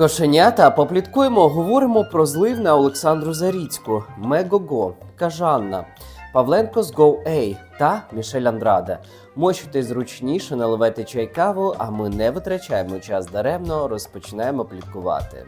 Кошенята, попліткуємо, говоримо про злив на Олександру Заріцьку, Мегого, Кажанна, Павленко з GoA та Мішель Андраде. Мочуйте зручніше, наливайте чай каву, а ми не витрачаємо час даремно, розпочинаємо пліткувати.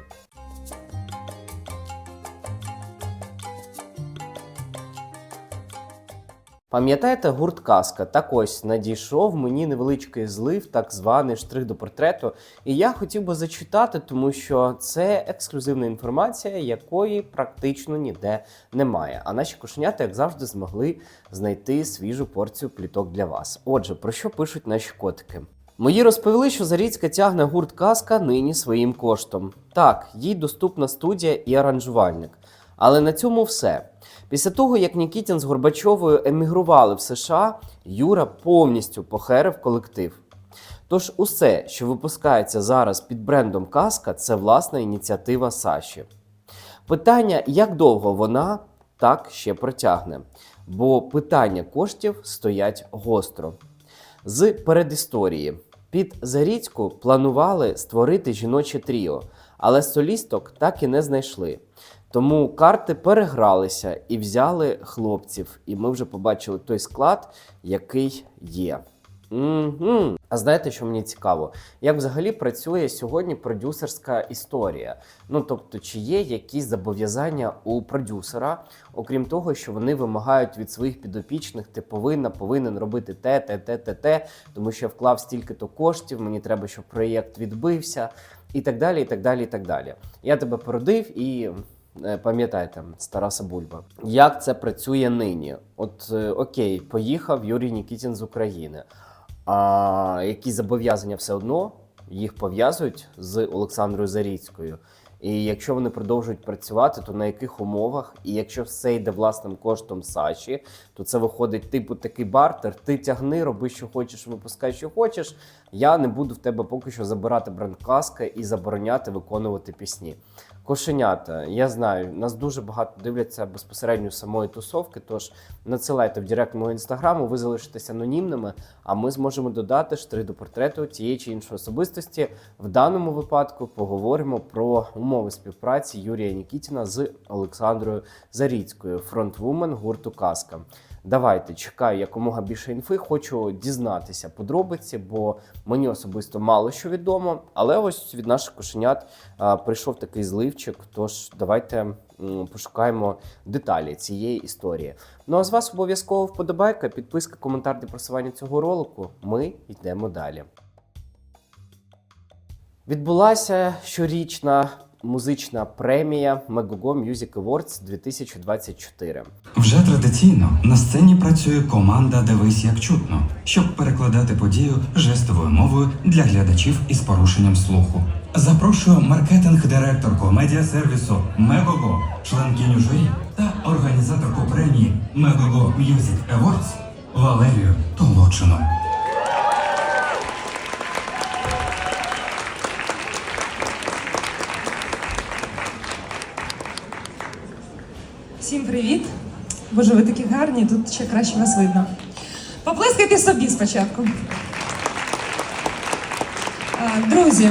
Пам'ятаєте гурт Казка? Так ось надійшов мені невеличкий злив, так званий штрих до портрету. І я хотів би зачитати, тому що це ексклюзивна інформація, якої практично ніде немає. А наші кошенята, як завжди, змогли знайти свіжу порцію пліток для вас. Отже, про що пишуть наші котики? Мої розповіли, що Заріцька тягне гурт Казка нині своїм коштом. Так, їй доступна студія і аранжувальник. Але на цьому все. Після того, як Нікітін з Горбачовою емігрували в США, Юра повністю похерив колектив. Тож усе, що випускається зараз під брендом Казка, це власна ініціатива Саші. Питання, як довго вона так ще протягне, бо питання коштів стоять гостро. З передісторії. Під Заріцьку планували створити жіноче тріо, але солісток так і не знайшли. Тому карти перегралися і взяли хлопців. І ми вже побачили той склад, який є. Угу. А знаєте, що мені цікаво? Як взагалі працює сьогодні продюсерська історія? Ну тобто, чи є якісь зобов'язання у продюсера, окрім того, що вони вимагають від своїх підопічних, ти повинна, повинен робити те, те, те, те, те, тому що я вклав стільки-то коштів, мені треба, щоб проєкт відбився, і так далі, і так далі, і так далі. Я тебе породив і. Е, Пам'ятаєте, з Тараса Бульба. Як це працює нині? От е, окей, поїхав Юрій Нікітін з України. А які зобов'язання все одно їх пов'язують з Олександрою Заріцькою. І якщо вони продовжують працювати, то на яких умовах? І якщо все йде власним коштом Саші, то це виходить типу такий бартер. Ти тягни, роби, що хочеш, випускай, що хочеш. Я не буду в тебе поки що забирати бренд каска і забороняти виконувати пісні. Кошенята, я знаю, нас дуже багато дивляться безпосередньо самої тусовки. Тож надсилайте в директ мого інстаграму, ви залишитесь анонімними, а ми зможемо додати штрих до портрету тієї чи іншої особистості. В даному випадку поговоримо про умови співпраці Юрія Нікітіна з Олександрою Заріцькою, фронтвумен гурту Казка. Давайте чекаю якомога більше інфи. Хочу дізнатися подробиці, бо мені особисто мало що відомо. Але ось від наших кошенят а, прийшов такий зливчик. Тож давайте м, пошукаємо деталі цієї історії. Ну а з вас обов'язково вподобайка, підписка, коментар для просування цього ролику. Ми йдемо далі. Відбулася щорічна музична премія Megogo Music Awards 2024. Вже традиційно на сцені працює команда Дивись як чутно, щоб перекладати подію жестовою мовою для глядачів із порушенням слуху. Запрошую маркетинг-директорку медіасервісу Мегого, членкиню журі та організаторку премії Megogo Music Awards Валерію Толочину. Боже, ви такі гарні, тут ще краще вас видно. Поплескайте собі спочатку. Друзі,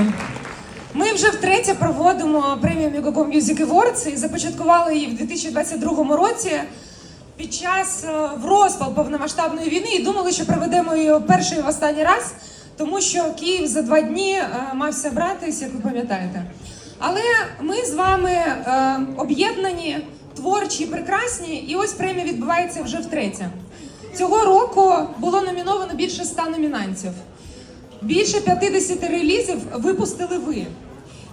ми вже втретє проводимо премію Megogo Music Awards і започаткували її в 2022 році під час е, в розпал повномасштабної війни і думали, що проведемо її перший і останній раз, тому що Київ за два дні е, мався братись, як ви пам'ятаєте. Але ми з вами е, об'єднані, творчі, прекрасні, і ось премія відбувається вже втретє. Цього року було номіновано більше ста номінантів. Більше 50 релізів випустили ви.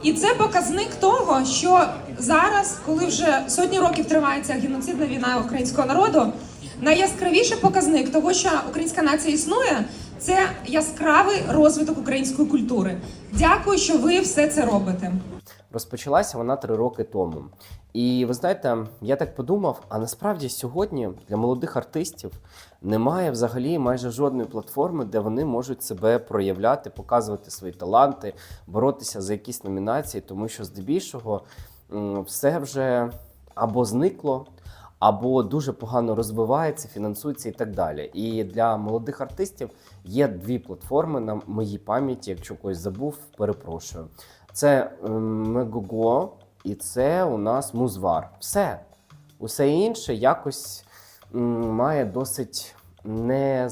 І це показник того, що зараз, коли вже сотні років тривається геноцидна війна українського народу, найяскравіший показник того, що українська нація існує, це яскравий розвиток української культури. Дякую, що ви все це робите. Розпочалася вона три роки тому. І ви знаєте, я так подумав: а насправді сьогодні для молодих артистів немає взагалі майже жодної платформи, де вони можуть себе проявляти, показувати свої таланти, боротися за якісь номінації, тому що здебільшого все вже або зникло. Або дуже погано розвивається, фінансується і так далі. І для молодих артистів є дві платформи на моїй пам'яті. Якщо когось забув, перепрошую. Це ем, Мегого і це у нас музвар. Все. Усе інше якось має досить не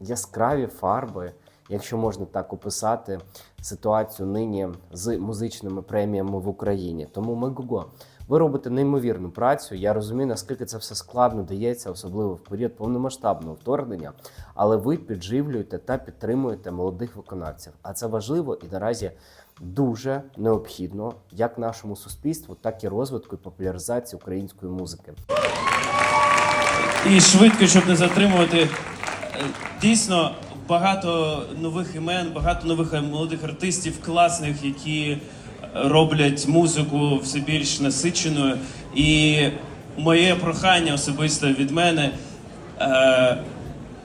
яскраві фарби, якщо можна так описати ситуацію нині з музичними преміями в Україні. Тому Мегого. Ви робите неймовірну працю. Я розумію, наскільки це все складно дається, особливо в період повномасштабного вторгнення. Але ви підживлюєте та підтримуєте молодих виконавців. А це важливо і наразі дуже необхідно як нашому суспільству, так і розвитку і популяризації української музики. І швидко, щоб не затримувати. е, Дійсно, багато нових імен, багато нових е, молодих артистів, класних, які роблять музику все більш насиченою. І моє прохання особисто від мене. Е,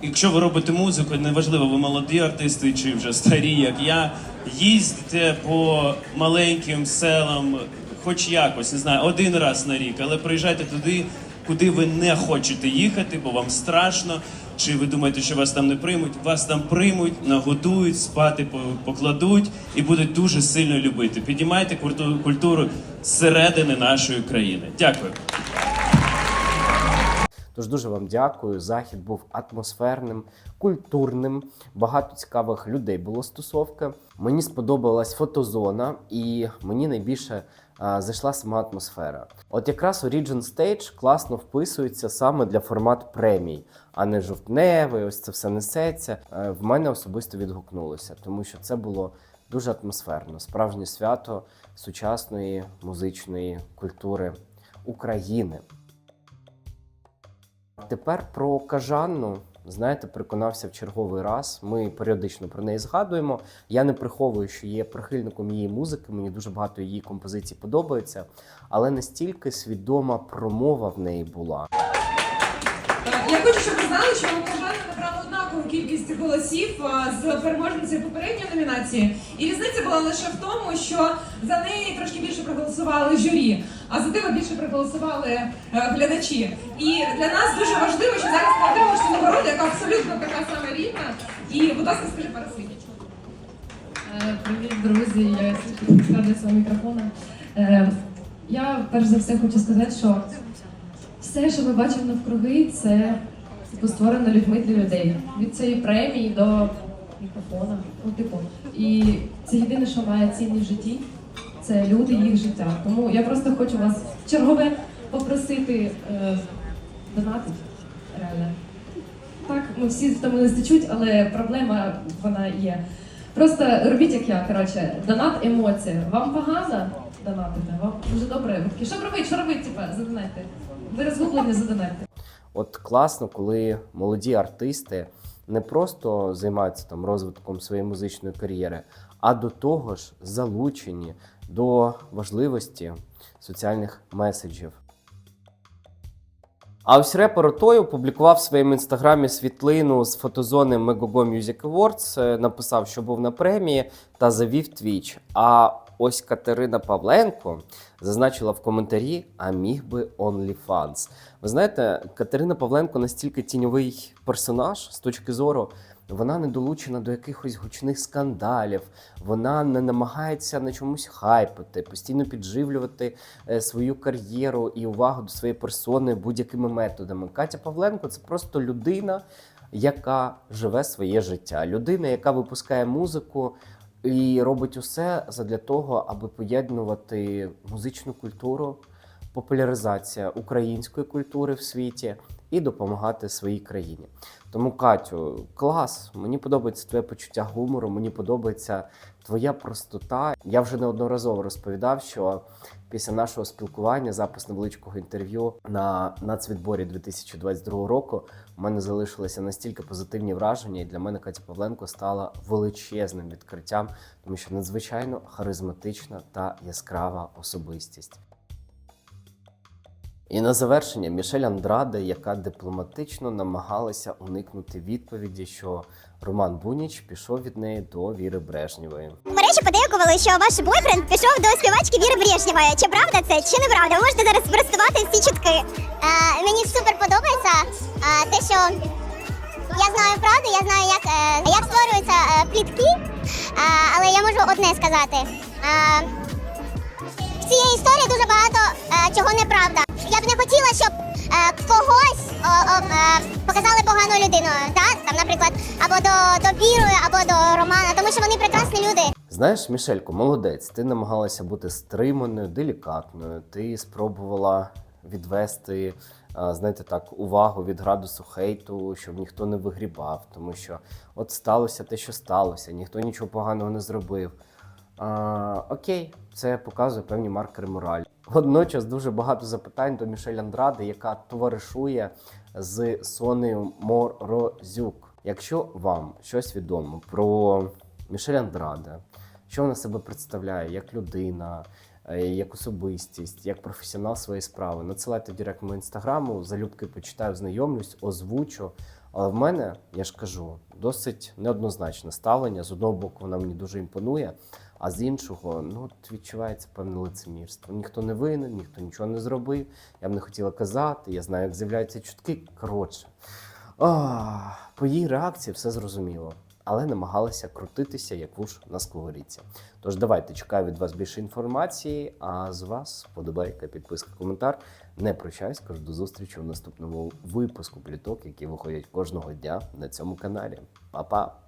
Якщо ви робите музику, неважливо, ви молоді артисти чи вже старі, як я, їздьте по маленьким селам, хоч якось, не знаю, один раз на рік, але приїжджайте туди, куди ви не хочете їхати, бо вам страшно. Чи ви думаєте, що вас там не приймуть? Вас там приймуть, нагодують, спати по- покладуть і будуть дуже сильно любити. Підіймайте культу- культуру зсередини нашої країни. Дякую. Тож дуже вам дякую. Захід був атмосферним, культурним. Багато цікавих людей було стосовки. Мені сподобалась фотозона, і мені найбільше а, зайшла сама атмосфера. От якраз Origin Stage класно вписується саме для формат премій, а не жовтневий. Ось це все несеться. Е, В мене особисто відгукнулося, тому що це було дуже атмосферно. Справжнє свято сучасної музичної культури України. Тепер про кажанну. Знаєте, переконався в черговий раз. Ми періодично про неї згадуємо. Я не приховую, що є прихильником її музики. Мені дуже багато її композицій подобається, але настільки свідома промова в неї була. Я хочу, щоб ви знали, що однакову кількість голосів е, з переможницею попередньої номінації. І різниця була лише в тому, що за неї трошки більше проголосували журі, а за тебе більше проголосували е, глядачі. І для нас дуже важливо, що зараз ти отримаєш цю нагороду, яка абсолютно така сама рівна. І, будь ласка, скажи пару слів. Е, Привіт, друзі! Я скажу свого мікрофона. Я перш за все хочу сказати, що все, що ми бачимо навкруги, це типу, створено людьми для людей. Від цієї премії до мікрофона. Ну, типу. І це єдине, що має цінність в житті, це люди, їх життя. Тому я просто хочу вас чергове попросити е, донатити реально. Так, ми всі втомились течуть, але проблема вона є. Просто робіть як я, коротше, донат емоція. Вам погано донатити? Вам дуже добре. Ви що робити, що робити, типа, задонайте. Ви розгублені, задонайте. От класно, коли молоді артисти не просто займаються там розвитком своєї музичної кар'єри, а до того ж залучені до важливості соціальних меседжів. А ось репер Отой опублікував в своєму інстаграмі світлину з фотозони Megogo Music Awards, е, написав, що був на премії, та завів твіч. А ось Катерина Павленко зазначила в коментарі: а міг би OnlyFans. Ви знаєте, Катерина Павленко настільки тіньовий персонаж з точки зору. Вона не долучена до якихось гучних скандалів, вона не намагається на чомусь хайпити, постійно підживлювати е, свою кар'єру і увагу до своєї персони будь-якими методами. Катя Павленко це просто людина, яка живе своє життя. Людина, яка випускає музику і робить усе задля того, аби поєднувати музичну культуру, популяризація української культури в світі і допомагати своїй країні. Тому, Катю, клас, мені подобається твоє почуття гумору, мені подобається твоя простота. Я вже неодноразово розповідав, що після нашого спілкування, запис невеличкого інтерв'ю на нацвідборі 2022 року, у мене залишилися настільки позитивні враження, і для мене Катя Павленко стала величезним відкриттям, тому що надзвичайно харизматична та яскрава особистість. І на завершення Мішель Андраде, яка дипломатично намагалася уникнути відповіді, що Роман Буніч пішов від неї до Віри Брежнєвої. Мережі подейкували, що ваш бойфренд пішов до співачки Віри Брежнєвої. Чи правда це, чи неправда? Ви можете зараз спростувати всі чутки. Е, мені супер подобається е, те, що я знаю правду, я знаю, як, е, як створюються плітки, е, але я можу одне сказати. Е, Мішелі дуже багато е, чого неправда. Я б не хотіла, щоб е, когось о, о, е, показали поганою людиною. Да? Там, наприклад, або до, до Біри, або до Романа, тому що вони прекрасні люди. Знаєш, Мішелько, молодець. Ти намагалася бути стриманою, делікатною. Ти спробувала відвести, а, знаєте так, увагу від градусу хейту, щоб ніхто не вигрібав, тому що от сталося те, що сталося, ніхто нічого поганого не зробив. А, окей, це показує певні маркери моралі. Водночас дуже багато запитань до Мішель Андради, яка товаришує з Сонею Морозюк. Якщо вам щось відомо про Мішель Андраде, що вона себе представляє як людина, е, як особистість, як професіонал своєї справи, надсилайте в директ мого інстаграму, залюбки почитаю, знайомлюсь, озвучу. Але в мене, я ж кажу, досить неоднозначне ставлення. З одного боку, вона мені дуже імпонує, а з іншого, ну от відчувається певне лицемірство. Ніхто не винен, ніхто нічого не зробив. Я б не хотіла казати. Я знаю, як з'являються чутки. Коротше, а, по її реакції все зрозуміло, але намагалася крутитися як вуш на сковорідці. Тож давайте чекаю від вас більше інформації. А з вас подобайка, підписка, коментар. Не прощаюсь, кажу до зустрічі у наступному випуску пліток, які виходять кожного дня на цьому каналі. Па-па!